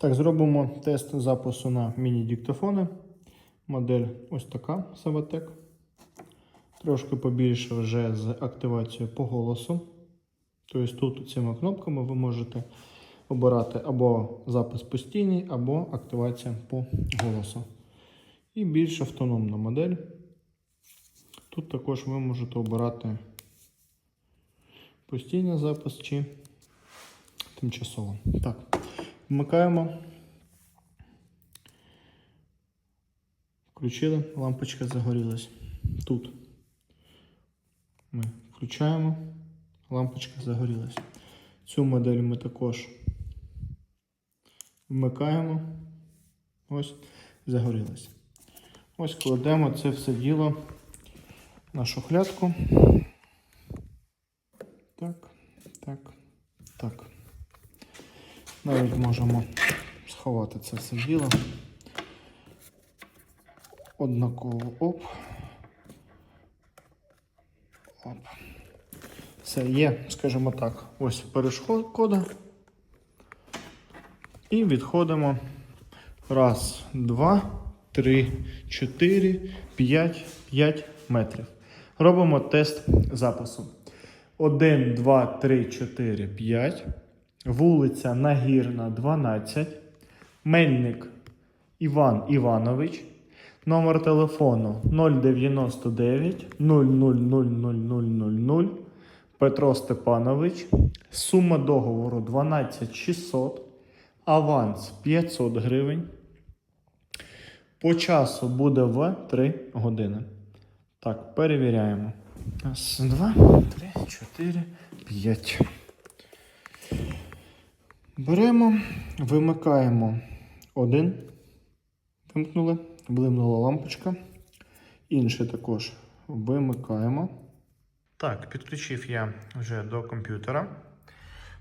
Так, зробимо тест запису на міні-диктофони. Модель ось така Savatec. Трошки побільше вже з активацією по голосу. Тобто тут цими кнопками ви можете обирати або запис постійний, або активація по голосу. І більш автономна модель. Тут також ви можете обирати постійний запис чи тимчасово. Так, вмикаємо. Включили, лампочка загорілась. Тут ми включаємо, лампочка загорілась. Цю модель ми також вмикаємо. Ось, загорілась. Ось кладемо це все діло на шухлядку. Так, так, так. Навіть можемо сховати це все діло. Однаково оп. Оп. Все є, скажімо так, ось перешкода. І відходимо. Раз, два, три, чотири, п'ять, п'ять метрів. Робимо тест запису. 1, 2, 3, 4, 5. Вулиця Нагірна, 12. Мельник Іван Іванович. Номер телефону 099 000000. Петро Степанович. Сума договору 12600. Аванс 500 гривень. По часу буде в 3 години. Так, перевіряємо. Раз, два, три, чотири, п'ять. Беремо, вимикаємо один. Вимкнули, блимнула лампочка. Інше також вимикаємо. Так, підключив я вже до комп'ютера.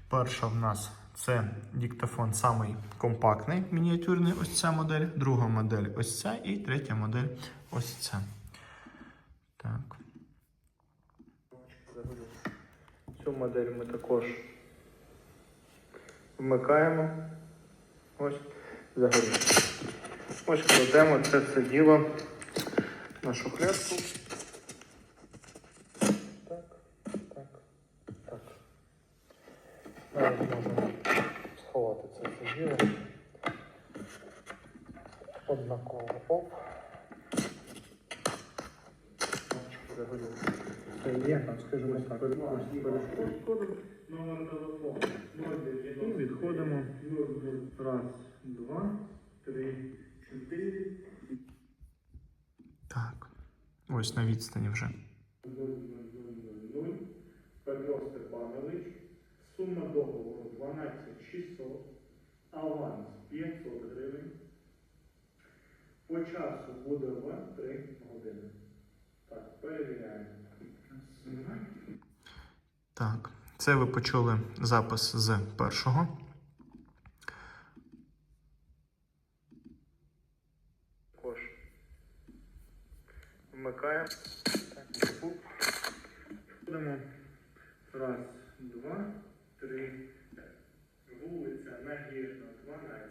Перша в нас це диктофон самий компактний, мініатюрний, ось ця модель. Друга модель ось ця і третя модель ось ця. Так. Цю модель ми також вмикаємо. Ось загоріло. Ось кладемо це все діло на шухлядку. Так, так, так. Навіть можемо сховати це все діло. Однаково оп. Загоріло. Це є, там, скажімо так, номер телефону. І відходимо. Раз, два, три, чотири. Так. Ось на відстані вже. 0000 Петро Степанович, сума договору 12600, аванс 500 гривень. По часу буде в 3 години. Так. Це ви почули запис з першого. Також вмикаємо. Будемо. Раз, два, три. Вулиця Нагірна, 12.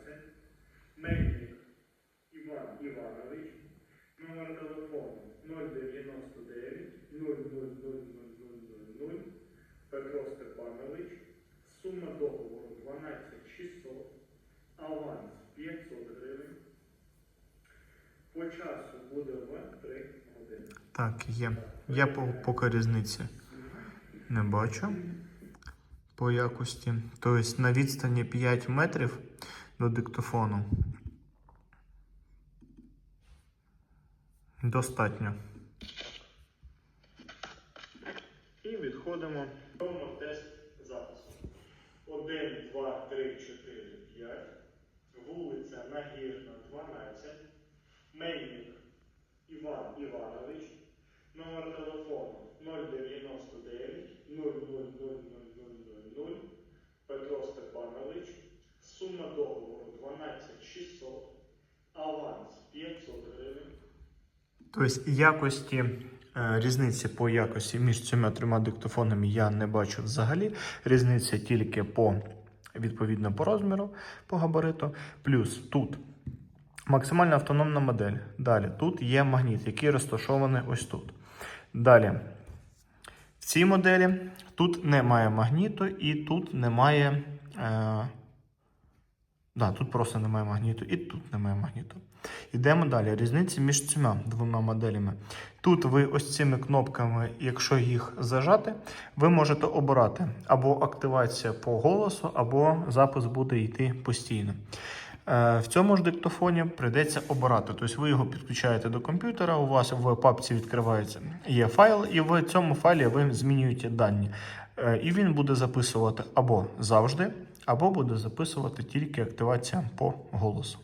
Мельник Іван Іванович. Номер телефону 099 000000. Петро Степанович. Сума договору 12600. Аванс 500 гривень. По часу буде в 3 години. Так, є. Я по- поки різниці не бачу по якості. Тобто на відстані 5 метрів до диктофону. Достатньо. І відходимо. Робимо тест запису. 1, 2, 3, 4, 5. Вулиця Нагірна, 12. Мельник Іван Іванович. Номер телефону 099 000000. Петро Степанович. Сума договору 12600. Аванс 500 гривень. Тобто якості е, різниці по якості між цими трьома диктофонами я не бачу взагалі. Різниця тільки по відповідно по розміру, по габариту. Плюс тут максимально автономна модель. Далі тут є магніт, який розташований ось тут. Далі. В цій моделі тут немає магніту і тут немає. Е, да, тут просто немає магніту, і тут немає магніту. Йдемо далі. Різниці між цими двома моделями. Тут ви ось цими кнопками, якщо їх зажати, ви можете обирати або активація по голосу, або запис буде йти постійно. Е, В цьому ж диктофоні прийдеться обирати. Тобто ви його підключаєте до комп'ютера, у вас в папці відкривається є файл, і в цьому файлі ви змінюєте дані. Е, І він буде записувати або завжди, або буде записувати тільки активація по голосу.